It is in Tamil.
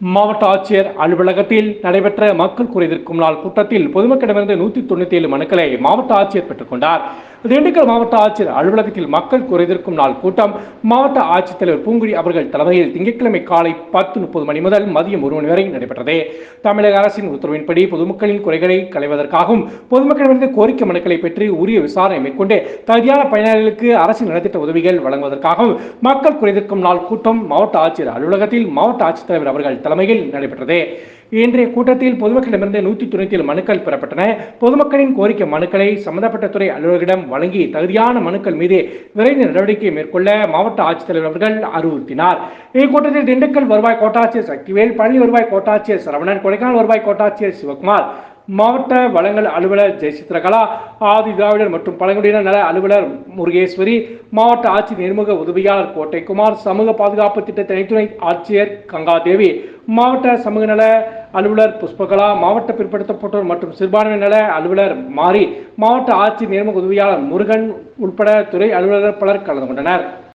மாவட்ட ஆட்சியர் அலுவலகத்தில் நடைபெற்ற மக்கள் குறைதீர்க்கும் நாள் கூட்டத்தில் பொதுமக்களிடமிருந்து நூத்தி தொண்ணூத்தி ஏழு மனுக்களை மாவட்ட ஆட்சியர் பெற்றுக்கொண்டார் திண்டுக்கல் மாவட்ட ஆட்சியர் அலுவலகத்தில் மக்கள் குறைதீர்க்கும் நாள் கூட்டம். மாவட்ட ஆட்சித்தலைவர் பூங்குடி அவர்கள் தலைமையில் திங்கட்கிழமை காலை பத்து முப்பது மணி முதல் மதியம் ஒரு மணி வரை நடைபெற்றது. தமிழக அரசின் உத்தரவின்படி பொதுமக்களின் குறைகளை களைவதற்காகவும் பொதுமக்களிடமிருந்து கோரிக்கை மனுக்களை பெற்று உரிய விசாரணை மேற்கொண்டு தகுதியான பயனாளிகளுக்கு அரசின் நலத்திட்ட உதவிகள் வழங்குவதற்காகவும் மக்கள் குறைதீர்க்கும் நாள் கூட்டம் மாவட்ட ஆட்சியர் அலுவலகத்தில் மாவட்ட ஆட்சித்தலைவர் அவர்கள் தலைமையில் நடைபெற்றது. இன்றைய கூட்டத்தில் பொதுமக்களிடமிருந்து நூற்றி தொண்ணூத்தி ஏழு மனுக்கள் பெறப்பட்டன. பொதுமக்களின் கோரிக்கை மனுக்களை சம்பந்தப்பட்ட துறை அலுவலர்களிடம் வழங்கி தகுதியான மனுக்கள் மீது விரைந்து நடவடிக்கை மேற்கொள்ள மாவட்ட ஆட்சித்தலைவர் அவர்கள் அறிவுறுத்தினார். இக்கூட்டத்தில் திண்டுக்கல் வருவாய் கோட்டாட்சியர் சக்திவேல் பழனி வருவாய் கோட்டாட்சியர் சரவணன் கொடைக்கானல் வருவாய் கோட்டாட்சியர் சிவகுமார் மாவட்ட வளங்கள் அலுவலர் ஜெயசித்ரகலா ஆதி திராவிடர் மற்றும் பழங்குடியினர் நல அலுவலர் முருகேஸ்வரி மாவட்ட ஆட்சி நேர்முக உதவியாளர் கோட்டைக்குமார் சமூக பாதுகாப்பு திட்ட தனித்துறை ஆட்சியர் கங்காதேவி மாவட்ட சமூக நல அலுவலர் புஷ்பகலா மாவட்ட பிற்படுத்தப்பட்டோர் மற்றும் சிறுபான்மை நல அலுவலர் மாரி மாவட்ட ஆட்சி நேர்முக உதவியாளர் முருகன் உட்பட துறை அலுவலர் பலர் கலந்து கொண்டனர்.